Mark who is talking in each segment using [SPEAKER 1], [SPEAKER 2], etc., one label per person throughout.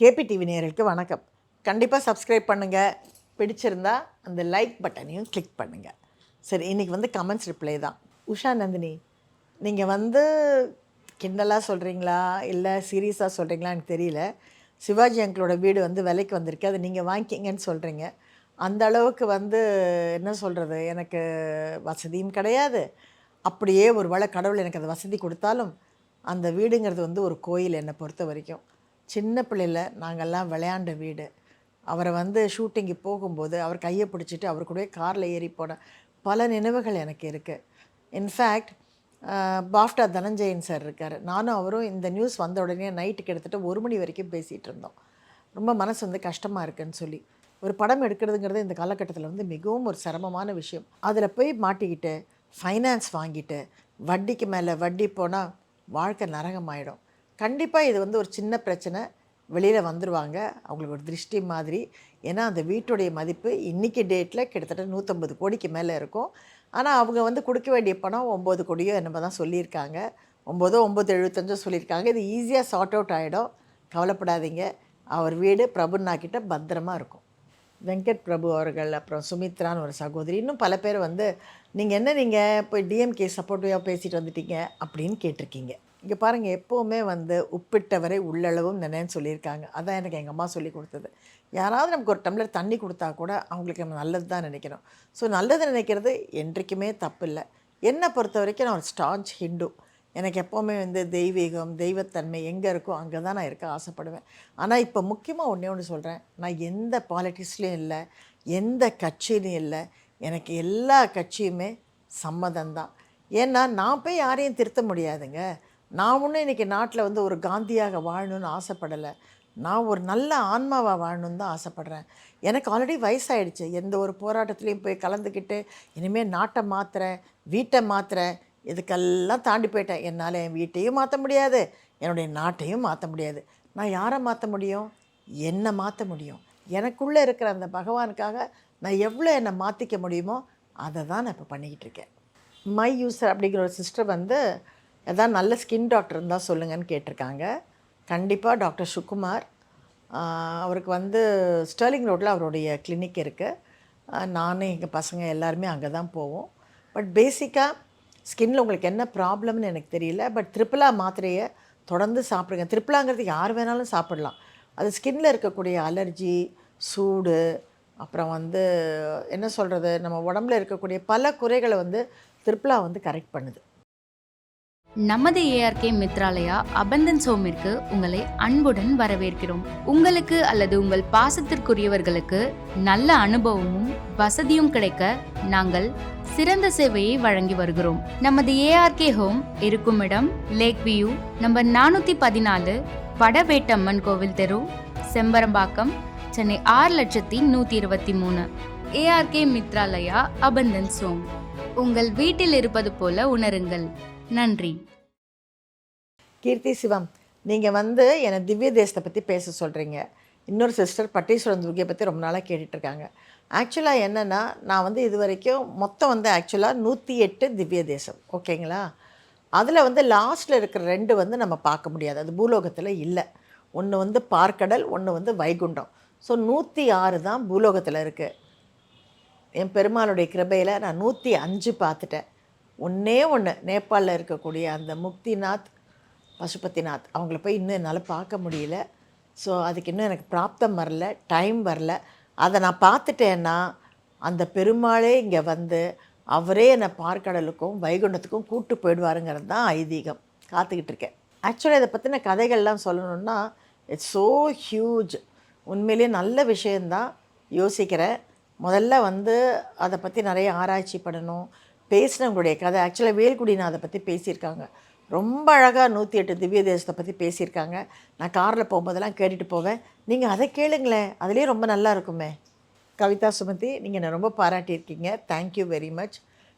[SPEAKER 1] KP TV நேர்களுக்கு வணக்கம். கண்டிப்பாக சப்ஸ்கிரைப் பண்ணுங்கள் பிடிச்சிருந்தா அந்த லைக் பட்டனையும் கிளிக் பண்ணுங்கள் சரி இன்றைக்கி வந்து கமெண்ட்ஸ் ரிப்ளை தான். உஷா நந்தினி நீங்கள் வந்து கிண்டலாக சொல்கிறீங்களா இல்லை சீரியஸாக சொல்கிறீங்களா எனக்கு தெரியல. சிவாஜி அங்கிளோட வீடு வந்து விலைக்கு வந்திருக்கு. அதை நீங்கள் வாங்கிக்கிங்கன்னு சொல்கிறீங்க அந்த அளவுக்கு வந்து என்ன சொல்கிறது எனக்கு வசதியும் கிடையாது. அப்படியே ஒரு வேளை கடவுள் எனக்கு அந்த வசதி கொடுத்தாலும் அந்த வீடுங்கிறது வந்து ஒரு கோயில் என்னை பொறுத்த வரைக்கும். சின்ன பிள்ளையில் நாங்கள்லாம் விளையாண்ட வீடு. அவரை வந்து ஷூட்டிங்கு போகும்போது அவர் கையை பிடிச்சிட்டு அவர் கூடவே காரில் ஏறி போன பல நினைவுகள் எனக்கு இருக்குது இன்ஃபேக்ட் பாஃப்டா தனஞ்சயன் சார் இருக்கார். நானும் அவரும் இந்த நியூஸ் வந்த உடனே நைட்டு கிட்டத்தட்ட ஒரு மணி வரைக்கும் பேசிகிட்டு இருந்தோம். ரொம்ப மனசு வந்து கஷ்டமாக இருக்குன்னு சொல்லி. ஒரு படம் எடுக்கிறதுங்கிறது இந்த காலகட்டத்தில் வந்து மிகவும் ஒரு சிரமமான விஷயம். அதில் போய் மாட்டிக்கிட்டு ஃபைனான்ஸ் வாங்கிட்டு வட்டிக்கு மேலே வட்டி போனால் வாழ்க்கை நரகமாயிடும். கண்டிப்பாக இது வந்து ஒரு சின்ன பிரச்சனை. வெளியில் வந்துடுவாங்க அவங்களுக்கு ஒரு திருஷ்டி மாதிரி. ஏன்னா அந்த வீட்டுடைய மதிப்பு இன்றைக்கி டேட்டில் கிட்டத்தட்ட நூற்றம்பது கோடிக்கு மேலே இருக்கும். ஆனால் அவங்க வந்து கொடுக்க வேண்டிய பணம் ஒம்பது கோடியோ என்னமோ தான் சொல்லியிருக்காங்க. ஒம்போதோ ஒம்பது எழுபத்தஞ்சோ சொல்லியிருக்காங்க. இது ஈஸியாக சார்ட் அவுட் ஆகிடும் கவலைப்படாதீங்க. அவர் வீடு பிரபுன்னா கிட்ட பத்திரமா இருக்கும். வெங்கட் பிரபு அவர்கள் அப்புறம் சுமித்ரான்னு ஒரு சகோதரி. இன்னும் பல பேர் வந்து நீங்கள் என்ன நீங்கள் போய் டிஎம்கே சப்போர்ட்டிவாக பேசிட்டு வந்துட்டீங்க? அப்படின்னு கேட்டிருக்கீங்க. இங்கே பாருங்கள் எப்போவுமே வந்து உப்பிட்டவரை உள்ளளவும் நினைன்னு சொல்லியிருக்காங்க. அதான் எனக்கு எங்கள் அம்மா சொல்லி கொடுத்தது. யாராவது நமக்கு ஒரு டம்ளர் தண்ணி கொடுத்தா கூட அவங்களுக்கு நம்ம நல்லது தான் நினைக்கணும் ஸோ நல்லது நினைக்கிறது என்றைக்குமே தப்பு இல்லை என்னை பொறுத்த வரைக்கும் நான் ஒரு ஸ்டான்ச் ஹிந்து எனக்கு எப்போவுமே வந்து தெய்வீகம் தெய்வத்தன்மை எங்கே இருக்கோ அங்கே தான் நான் இருக்க ஆசைப்படுவேன். ஆனால் இப்போ முக்கியமாக ஒன்றே ஒன்று சொல்கிறேன் நான் எந்த பாலிட்டிக்ஸ்லேயும் இல்லை எந்த கட்சியிலையும் இல்லை எனக்கு எல்லா கட்சியுமே சம்மதம் தான் ஏன்னா நான் போய் யாரையும் திருத்த முடியாதுங்க. நான் ஒன்றும் இன்றைக்கி நாட்டில் வந்து ஒரு காந்தியாக வாழணும்னு ஆசைப்படலை. நான் ஒரு நல்ல ஆன்மாவாக வாழணும்னு தான் ஆசைப்பட்றேன். எனக்கு ஆல்ரெடி வயசாயிடுச்சு. எந்த ஒரு போராட்டத்துலேயும் போய் கலந்துக்கிட்டு இனிமேல் நாட்டை மாற்றுறேன் வீட்டை மாற்றுறேன் இதுக்கெல்லாம் தாண்டி போயிட்டேன். என்னால் என் வீட்டையும் மாற்ற முடியாது. என்னுடைய நாட்டையும் மாற்ற முடியாது. நான் யாரை மாற்ற முடியும்? என்னை மாற்ற முடியும். எனக்குள்ளே இருக்கிற அந்த பகவானுக்காக நான் எவ்வளோ என்னை மாற்றிக்க முடியுமோ அதை தான் நான் இப்போ பண்ணிக்கிட்டு இருக்கேன். மை யூசர் அப்படிங்கிற ஒரு சிஸ்டர் வந்து எதாவது நல்ல ஸ்கின் டாக்டர் இருந்தால் சொல்லுங்கன்னு கேட்டிருக்காங்க. கண்டிப்பாக டாக்டர் சுகுமார் அவருக்கு வந்து ஸ்டர்லிங் ரோட்டில் அவருடைய கிளினிக் இருக்குது நானும் எங்கள் பசங்க எல்லாருமே அங்கே தான் போவோம். பட் பேசிக்காக ஸ்கின்ல உங்களுக்கு என்ன ப்ராப்ளம்னு எனக்கு தெரியல. பட் த்ரிபிளா மாத்திரையை தொடர்ந்து சாப்பிடுங்க. த்ரிபிளாங்கிறது யார் வேணாலும் சாப்பிடலாம். அது ஸ்கின்னில் இருக்கக்கூடிய அலர்ஜி சூடு அப்புறம் வந்து என்ன சொல்கிறது நம்ம உடம்புல இருக்கக்கூடிய பல குறைகளை வந்து த்ரிபிளா வந்து கரெக்ட் பண்ணுது.
[SPEAKER 2] நமது ஏஆர்கே மித்ராலயா அபந்தன் சோமிற்கு உங்களை அன்புடன் வரவேற்கிறோம். உங்களுக்கு அல்லது உங்கள் பாசத்திற்குரியவர்களுக்கு நல்ல அனுபவமும் வசதியும் கிடைக்க நாங்கள் சிறந்த சேவையை வழங்கி வருகிறோம். நமது ஏஆர்கே ஹோம் இருக்கும் இடம் லேக் வியூ நம்பர் நானூற்றி பதினாலு வடவேட்டம்மன் கோவில் தெரு செம்பரம்பாக்கம் சென்னை ஆறு லட்சத்தி நூற்றி இருபத்தி மூணு. ஏஆர்கே மித்ராலயா அபந்தன் சோம். உங்கள் வீட்டில் இருப்பது போல உணருங்கள். நன்றி.
[SPEAKER 1] கீர்த்தி சிவம் நீங்கள் வந்து என்னை திவ்ய தேசத்தை பற்றி பேச சொல்கிறீங்க இன்னொரு சிஸ்டர் பட்டீஸ்வரன் துர்கியை பற்றி ரொம்ப நாளாக கேட்டுட்ருக்காங்க. ஆக்சுவலாக என்னென்னா நான் வந்து இது வரைக்கும் மொத்தம் வந்து ஆக்சுவலாக நூற்றி எட்டு திவ்ய தேசம் ஓகேங்களா? அதில் வந்து லாஸ்ட்டில் இருக்கிற ரெண்டு வந்து நம்ம பார்க்க முடியாது. அது பூலோகத்தில் இல்லை. ஒன்று வந்து பார்க்கடல் ஒன்று வந்து வைகுண்டம். ஸோ நூற்றி ஆறு தான் பூலோகத்தில் இருக்குது என் பெருமாளுடைய கிருபையில் நான் நூற்றி அஞ்சு பார்த்துட்டேன். ஒன்றே ஒன்று நேபாளில் இருக்கக்கூடிய அந்த முக்திநாத் பசுபதிநாத் அவங்கள போய் இன்னும் என்னால் பார்க்க முடியல. ஸோ அதுக்கு இன்னும் எனக்கு பிராப்தம் வரல டைம் வரல. அதை நான் பார்த்துட்டேன்னா அந்த பெருமாளே இங்கே வந்து அவரே என்னை பார்க்கடலுக்கும் வைகுண்டத்துக்கும் கூட்டு போயிடுவாருங்கிறது தான் ஐதீகம். காத்துக்கிட்டு இருக்கேன். ஆக்சுவலாக இதை பற்றின கதைகள்லாம் சொல்லணுன்னா இட்ஸ் ஸோ ஹியூஜ் உண்மையிலேயே நல்ல விஷயந்தான் யோசிக்கிறேன். முதல்ல வந்து அதை பற்றி நிறைய ஆராய்ச்சி பண்ணணும். பேசினவங்களுடைய கதை. ஆக்சுவலாக வேல்குடிநாதை பற்றி பேசியிருக்காங்க. ரொம்ப அழகாக நூற்றி எட்டு திவ்ய தேசத்தை பற்றி பேசியிருக்காங்க. நான் காரில் போகும்போதெல்லாம் கேட்டுட்டு போவேன். நீங்கள் அதை கேளுங்களேன். அதுலேயே ரொம்ப நல்லா இருக்குமே. கவிதா சுமதி நீங்கள் என்னை ரொம்ப பாராட்டியிருக்கீங்க. தேங்க்யூ வெரி மச்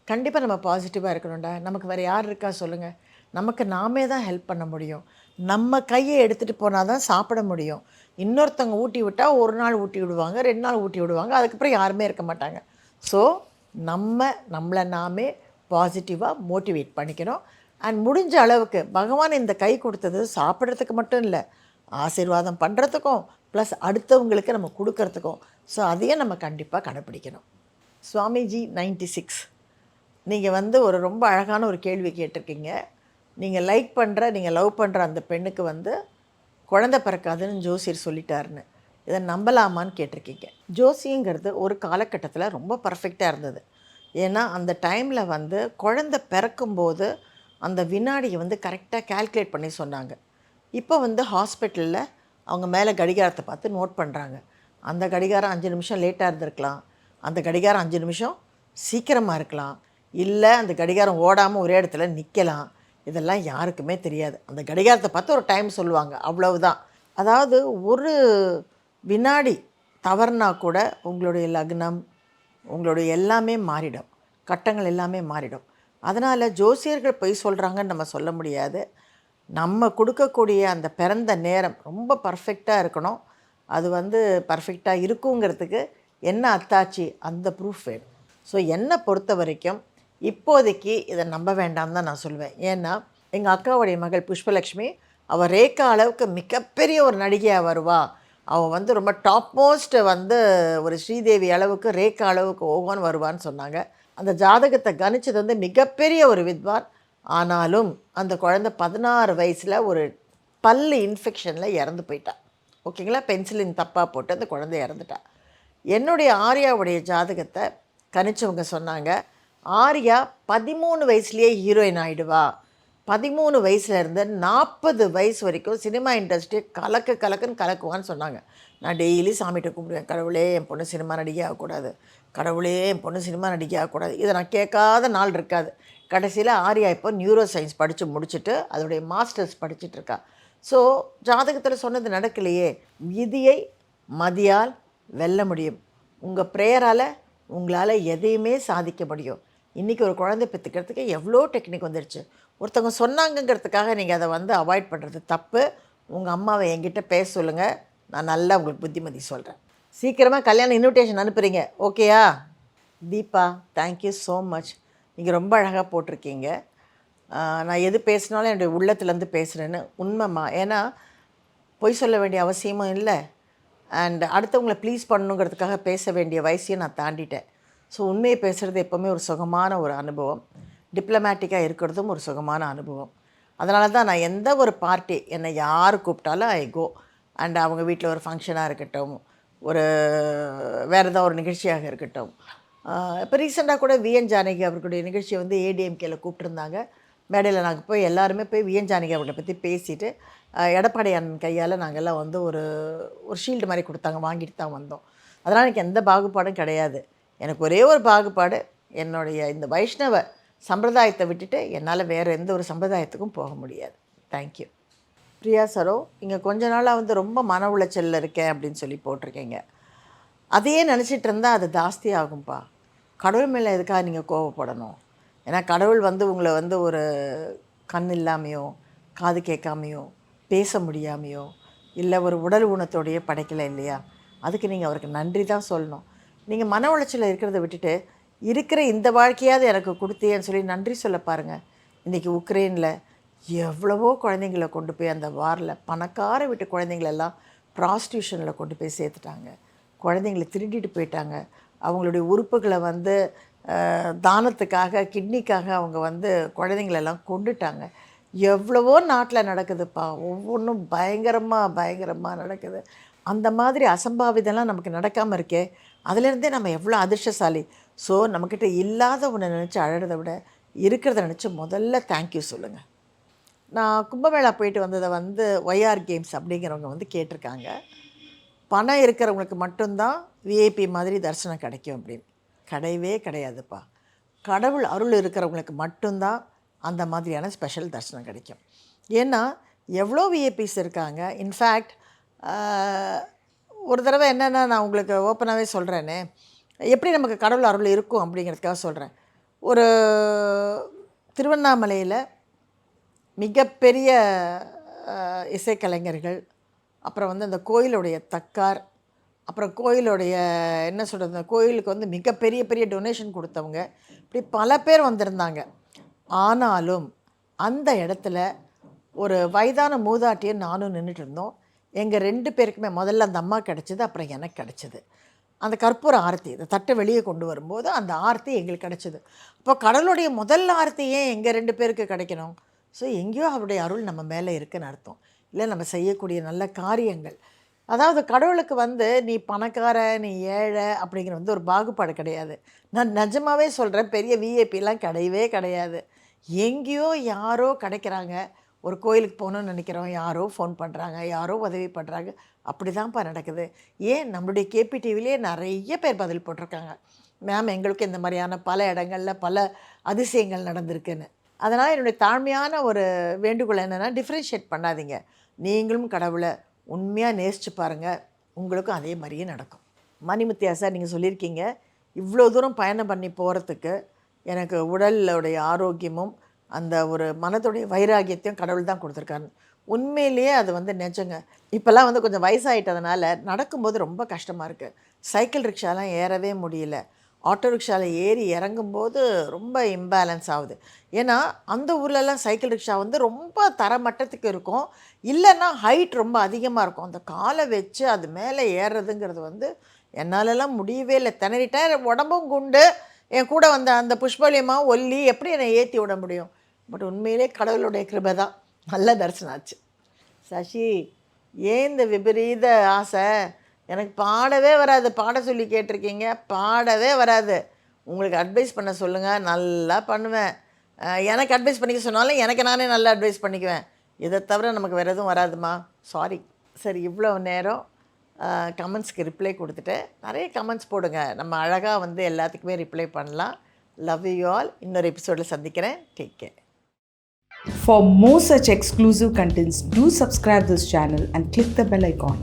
[SPEAKER 1] கண்டிப்பாக நம்ம பாசிட்டிவாக இருக்கணும்டா. நமக்கு வேறு யார் இருக்கா சொல்லுங்கள் நமக்கு நாமே தான் ஹெல்ப் பண்ண முடியும். நம்ம கையை எடுத்துகிட்டு போனால் தான் சாப்பிட முடியும். இன்னொருத்தவங்க ஊட்டி விட்டால் ஒரு நாள் ஊட்டி விடுவாங்க ரெண்டு நாள் ஊட்டி விடுவாங்க. அதுக்கப்புறம் யாருமே இருக்க மாட்டாங்க. ஸோ நம்ம நம்மளை நாமே பாசிட்டிவாக மோட்டிவேட் பண்ணிக்கணும். அண்ட் முடிஞ்ச அளவுக்கு பகவான் இந்த கை கொடுத்தது சாப்பிட்றதுக்கு மட்டும் இல்லை ஆசீர்வாதம் பண்ணுறதுக்கும் ப்ளஸ் அடுத்தவங்களுக்கு நம்ம கொடுக்கறதுக்கும். ஸோ அதையும் நம்ம கண்டிப்பாக கடைப்பிடிக்கணும். சுவாமிஜி நைன்டி சிக்ஸ் நீங்கள் வந்து ஒரு ரொம்ப அழகான ஒரு கேள்வி கேட்டிருக்கீங்க. நீங்கள் லைக் பண்ணுற நீங்கள் லவ் பண்ணுற அந்த பெண்ணுக்கு வந்து குழந்தை பிறக்காதுன்னு ஜோசியர் சொல்லிட்டாருன்னு. இதை நம்பலாமான்னு கேட்டிருக்கீங்க. ஜோசியங்கிறது ஒரு காலகட்டத்தில் ரொம்ப பர்ஃபெக்டாக இருந்தது. ஏன்னா அந்த டைமில் வந்து குழந்தை பிறக்கும்போது அந்த வினாடியை வந்து கரெக்டாக கால்குலேட் பண்ணி சொன்னாங்க. இப்போ வந்து ஹாஸ்பிட்டலில் அவங்க மேலே கடிகாரத்தை பார்த்து நோட் பண்ணுறாங்க அந்த கடிகாரம் அஞ்சு நிமிஷம் லேட்டாக இருந்திருக்கலாம். அந்த கடிகாரம் அஞ்சு நிமிஷம் சீக்கிரமாக இருக்கலாம். இல்லை அந்த கடிகாரம் ஓடாமல் ஒரே இடத்துல நிற்கலாம் இதெல்லாம் யாருக்குமே தெரியாது. அந்த கடிகாரத்தை பார்த்து ஒரு டைம் சொல்லுவாங்க. அவ்வளவுதான். அதாவது ஒரு வினாடி தவறுனா கூட உங்களுடைய லக்னம் உங்களுடைய எல்லாமே மாறிடும். கட்டங்கள் எல்லாமே மாறிடும். அதனால் ஜோசியர்கள் பொய் சொல்கிறாங்கன்னு நம்ம சொல்ல முடியாது. நம்ம கொடுக்கக்கூடிய அந்த பிறந்த நேரம் ரொம்ப பர்ஃபெக்டாக இருக்கணும். அது வந்து பர்ஃபெக்டாக இருக்குங்கிறதுக்கு என்ன அத்தாச்சி? அந்த ப்ரூஃப் வேணும். ஸோ என்னை பொறுத்த வரைக்கும் இப்போதைக்கு இதை நம்ப வேண்டாம் தான் நான் சொல்லுவேன் ஏன்னா எங்கள் அக்காவுடைய மகள் புஷ்பலக்ஷ்மி அவள் ரேக்கா அளவுக்கு மிகப்பெரிய ஒரு நடிகையாக வருவா. அவன் வந்து ரொம்ப டாப் மோஸ்ட் வந்து ஒரு ஸ்ரீதேவி அளவுக்கு ரேக்கா அளவுக்கு ஓகோன்னு வருவான்னு சொன்னாங்க. அந்த ஜாதகத்தை கணிச்சது வந்து மிகப்பெரிய ஒரு வித்வான். ஆனாலும் அந்த குழந்தை பதினாறு வயசில் ஒரு பல்லு இன்ஃபெக்ஷனில் இறந்து போயிட்டான் ஓகேங்களா? பென்சிலின் தப்பாக போட்டு அந்த குழந்தை இறந்துட்டா. என்னுடைய ஆர்யாவுடைய ஜாதகத்தை கணிச்சவங்க சொன்னாங்க ஆர்யா பதிமூணு வயசுலேயே ஹீரோயின் ஆகிடுவா பதிமூணு வயசுலேருந்து நாற்பது வயசு வரைக்கும் சினிமா இண்டஸ்ட்ரி கலக்கு கலக்குன்னு கலக்குவான்னு சொன்னாங்க. நான் டெய்லி சாமிகிட்ட கும்பிடுவேன் கடவுளே என் பொண்ணு சினிமா நடிகை ஆகக்கூடாது. கடவுளே என் பொண்ணு சினிமா நடிகை ஆகக்கூடாது. இதை நான் கேட்காத நாள் இருக்காது. கடைசியில் ஆர்யா இப்போ நியூரோ சயின்ஸ் படித்து முடிச்சுட்டு அதோடைய மாஸ்டர்ஸ் படிச்சுட்டு இருக்கா. ஸோ ஜாதகத்தில் சொன்னது நடக்கலையே. விதியை மதியால் வெல்ல முடியும். உங்கள் ப்ரேயரால் உங்களால் எதையுமே சாதிக்க முடியும். இன்றைக்கி ஒரு குழந்தை பெற்றுக்கிறதுக்கு எவ்வளோ டெக்னிக் வந்துடுச்சு ஒருத்தவங்க சொன்னாங்கங்கிறதுக்காக நீங்கள் அதை வந்து அவாய்ட் பண்ணுறது தப்பு. உங்கள் அம்மாவை என்கிட்ட பேச சொல்லுங்கள் நான் நல்லா உங்களுக்கு புத்திமதி சொல்கிறேன் சீக்கிரமாக கல்யாணம் இன்விடேஷன் அனுப்புகிறீங்க ஓகேயா தீபா தேங்க்யூ ஸோ மச் நீங்கள் ரொம்ப அழகாக போட்டிருக்கீங்க. நான் எது பேசினாலும் என்னுடைய உள்ளத்துலேருந்து பேசுகிறேன்னு உண்மைம்மா. ஏன்னா பொய் சொல்ல வேண்டிய அவசியமும் இல்லை. அண்ட் அடுத்தவங்களை ப்ளீஸ் பண்ணணுங்கிறதுக்காக பேச வேண்டிய வயசையும் நான் தாண்டிட்டேன். ஸோ உண்மையை பேசுகிறது எப்போவுமே ஒரு சுகமான ஒரு அனுபவம். டிப்ளமேட்டிக்காக இருக்கிறதும் ஒரு சுகமான அனுபவம். அதனால தான் நான் எந்த ஒரு பார்ட்டி என்னை யார் கூப்பிட்டாலும் ஐ கோ அண்ட் அவங்க வீட்டில் ஒரு ஃபங்க்ஷனாக இருக்கட்டும் ஒரு வேறு ஏதாவது ஒரு நிகழ்ச்சியாக இருக்கட்டும். இப்போ ரீசெண்டாக கூட விஎன் ஜானகி அவர்களுடைய நிகழ்ச்சியை வந்து ஏடிஎம்கேல கூப்பிட்டுருந்தாங்க. மேடையில் நாங்கள் போய் எல்லாருமே போய் விஎன் ஜானகி அவர்களை பற்றி பேசிட்டு எடப்பாடி அண்ணன் கையால் நாங்கள்லாம் வந்து ஒரு ஒரு ஷீல்டு மாதிரி கொடுத்தாங்க வாங்கிட்டு தான் வந்தோம். அதனால் எனக்கு எந்த பாகுபாடும் கிடையாது. எனக்கு ஒரே ஒரு பாகுபாடு என்னுடைய இந்த வைஷ்ணவ சம்பிரதாயத்தை விட்டுட்டு என்னால் வேறு எந்த ஒரு சம்பிரதாயத்துக்கும் போக முடியாது. தேங்க்யூ பிரியா சரோ இங்கே கொஞ்ச நாளாக வந்து ரொம்ப மன உளைச்சலில் இருக்கேன் அப்படின்னு சொல்லி போட்டிருக்கீங்க. அதையே நினச்சிட்டு இருந்தால் அது ஜாஸ்தி ஆகும்ப்பா கடவுள் மேலே எதுக்காக நீங்கள் கோவப்படணும்? ஏன்னா கடவுள் வந்து உங்களை வந்து ஒரு கண் இல்லாமையோ காது கேட்காமையோ பேச முடியாமையோ இல்லை ஒரு உடல் ஊனத்தோடையே படைக்கல இல்லையா? அதுக்கு நீங்கள் அவருக்கு நன்றி தான் சொல்லணும். நீங்கள் மன உளைச்சலில் இருக்கிறத விட்டுட்டு இருக்கிற இந்த வாழ்க்கையாவது எனக்கு கொடுத்தேன்னு சொல்லி நன்றி சொல்ல பாருங்கள் இன்றைக்கி உக்ரைனில் எவ்வளவோ குழந்தைங்களை கொண்டு போய் அந்த வாரில் பணக்கார வீட்டு குழந்தைங்களெல்லாம் ப்ராஸ்டியூஷனில் கொண்டு போய் சேர்த்துட்டாங்க. குழந்தைங்களை திருடிட்டு போயிட்டாங்க. அவங்களுடைய உறுப்புகளை வந்து தானத்துக்காக கிட்னிக்காக அவங்க வந்து குழந்தைங்களெல்லாம் கொண்டுட்டாங்க. எவ்வளவோ நாட்டில் நடக்குதுப்பா. ஒவ்வொன்றும் பயங்கரமாக பயங்கரமாக நடக்குது. அந்த மாதிரி அசம்பாவிதெல்லாம் நமக்கு நடக்காமல் இருக்கே. அதுலேருந்தே நம்ம எவ்வளோ அதிர்ஷ்டசாலி. ஸோ நம்மக்கிட்ட இல்லாத ஒன்று நினச்சி அழகிறத விட இருக்கிறத நினச்சி முதல்ல தேங்க்யூ சொல்லுங்கள் நான் கும்பமேளா போயிட்டு வந்ததை வந்து ஒய்ஆர் கேம்ஸ் அப்படிங்கிறவங்க வந்து கேட்டிருக்காங்க. பணம் இருக்கிறவங்களுக்கு மட்டும்தான் விஐபி மாதிரி தரிசனம் கிடைக்கும் அப்படின்னு. கிடையவே கிடையாதுப்பா. கடவுள் அருள் இருக்கிறவங்களுக்கு மட்டும்தான் அந்த மாதிரியான ஸ்பெஷல் தரிசனம் கிடைக்கும். ஏன்னா எவ்வளோ விஐபிஸ் இருக்காங்க. இன்ஃபேக்ட் ஒரு தடவை என்னென்னா நான் உங்களுக்கு ஓப்பனாகவே சொல்கிறேனே எப்படி நமக்கு கடவுள் அருள் இருக்கும் அப்படிங்கிறதுக்காக சொல்கிறேன் ஒரு திருவண்ணாமலையில் மிகப்பெரிய இசைக்கலைஞர்கள் அப்புறம் வந்து அந்த கோயிலுடைய தக்கார் அப்புறம் கோயிலுடைய என்ன சொல்கிறது அந்த கோயிலுக்கு வந்து மிகப்பெரிய பெரிய டொனேஷன் கொடுத்தவங்க இப்படி பல பேர் வந்திருந்தாங்க. ஆனாலும் அந்த இடத்துல ஒரு வயதான மூதாட்டியை நானும் நின்றுட்டு இருந்தோம். எங்கள் ரெண்டு பேருக்குமே முதல்ல அந்த அம்மா கிடச்சிது அப்புறம் எனக்கு கிடச்சிது. அந்த கற்பூர ஆர்த்தி இந்த தட்டை வெளியே கொண்டு வரும்போது அந்த ஆர்த்தி எங்களுக்கு கிடச்சிது. அப்போ கடவுளுடைய முதல் ஆர்த்தி ஏன் எங்கள் ரெண்டு பேருக்கு கிடைக்கணும்? ஸோ எங்கேயோ அவருடைய அருள் நம்ம மேலே இருக்குன்னு அர்த்தம். இல்லை நம்ம செய்யக்கூடிய நல்ல காரியங்கள். அதாவது கடவுளுக்கு வந்து நீ பணக்கார நீ ஏழை அப்படிங்கிற வந்து ஒரு பாகுபாடு கிடையாது. நான் நிஜமாகவே சொல்கிறேன் பெரிய விஐபிலாம் கிடையவே கிடையாது. எங்கேயோ யாரோ கிடைக்கிறாங்க. ஒரு கோயிலுக்கு போகணும்னு நினைக்கிறோம் யாரோ ஃபோன் பண்ணுறாங்க யாரோ உதவி பண்ணுறாங்க அப்படி தான்ப்பா நடக்குது. ஏன் நம்மளுடைய கேபிடிவிலேயே நிறைய பேர் பதில் போட்டிருக்காங்க. மேம் எங்களுக்கு இந்த மாதிரியான பல இடங்களில் பல அதிசயங்கள் நடந்திருக்குன்னு. அதனால் என்னுடைய தாழ்மையான ஒரு வேண்டுகோள் என்னென்னா டிஃப்ரென்ஷியேட் பண்ணாதீங்க. நீங்களும் கடவுளை உண்மையாக நேசிச்சு பாருங்கள் உங்களுக்கும் அதே மாதிரியே நடக்கும். மணிமுத்தியா சார் நீங்கள் சொல்லியிருக்கீங்க. இவ்வளோ தூரம் பயணம் பண்ணி போகிறதுக்கு எனக்கு உடலுடைய ஆரோக்கியமும் அந்த ஒரு மனதுடைய வைராகியத்தையும் கடவுள் தான் கொடுத்துருக்காரு. உண்மையிலேயே அது வந்து நிஜங்க. இப்போல்லாம் வந்து கொஞ்சம் வயசாயிட்டதுனால நடக்கும்போது ரொம்ப கஷ்டமாக இருக்குது சைக்கிள் ரிக்ஷாலாம் ஏறவே முடியல. ஆட்டோ ரிக்ஷாவில் ஏறி இறங்கும்போது ரொம்ப இம்பேலன்ஸ் ஆகுது. ஏன்னா அந்த ஊர்லலாம் சைக்கிள் ரிக்ஷா வந்து ரொம்ப தரமட்டத்துக்கு இருக்கும். இல்லைன்னா ஹைட் ரொம்ப அதிகமாக இருக்கும். அந்த காலை வச்சு அது மேலே ஏறுறதுங்கிறது வந்து என்னாலலாம் முடியவே இல்லை. திணறிட்டேன். உடம்பும் குண்டு. என் கூட வந்த அந்த புஷ்பலியமாக ஒல்லி எப்படி என்னை ஏற்றி விட முடியும்? பட் உண்மையிலே கடவுளுடைய கிருபை தான் நல்ல தரிசனம் ஆச்சு. சசி ஏன் இந்த விபரீத ஆசை? எனக்கு பாடவே வராது. பாட சொல்லி கேட்டிருக்கீங்க. பாடவே வராது. உங்களுக்கு அட்வைஸ் பண்ண சொல்லுங்கள் நல்லா பண்ணுவேன். எனக்கு அட்வைஸ் பண்ணிக்க சொன்னாலும் எனக்கு நானே நல்லா அட்வைஸ் பண்ணிக்குவேன். இதை தவிர நமக்கு வேறு எதுவும் வராதுமா? சாரி சரி இவ்வளோ நேரம் கமெண்ட்ஸ்க்கு ரிப்ளை கொடுத்துட்டு நிறைய கமெண்ட்ஸ் போடுங்க. நம்ம அழகாக வந்து எல்லாத்துக்குமே ரிப்ளை பண்ணலாம். லவ் யூ ஆல் இன்னொரு எபிசோடில் சந்திக்கிறேன். Take care
[SPEAKER 3] For more such exclusive contents, do subscribe this channel and click the bell icon.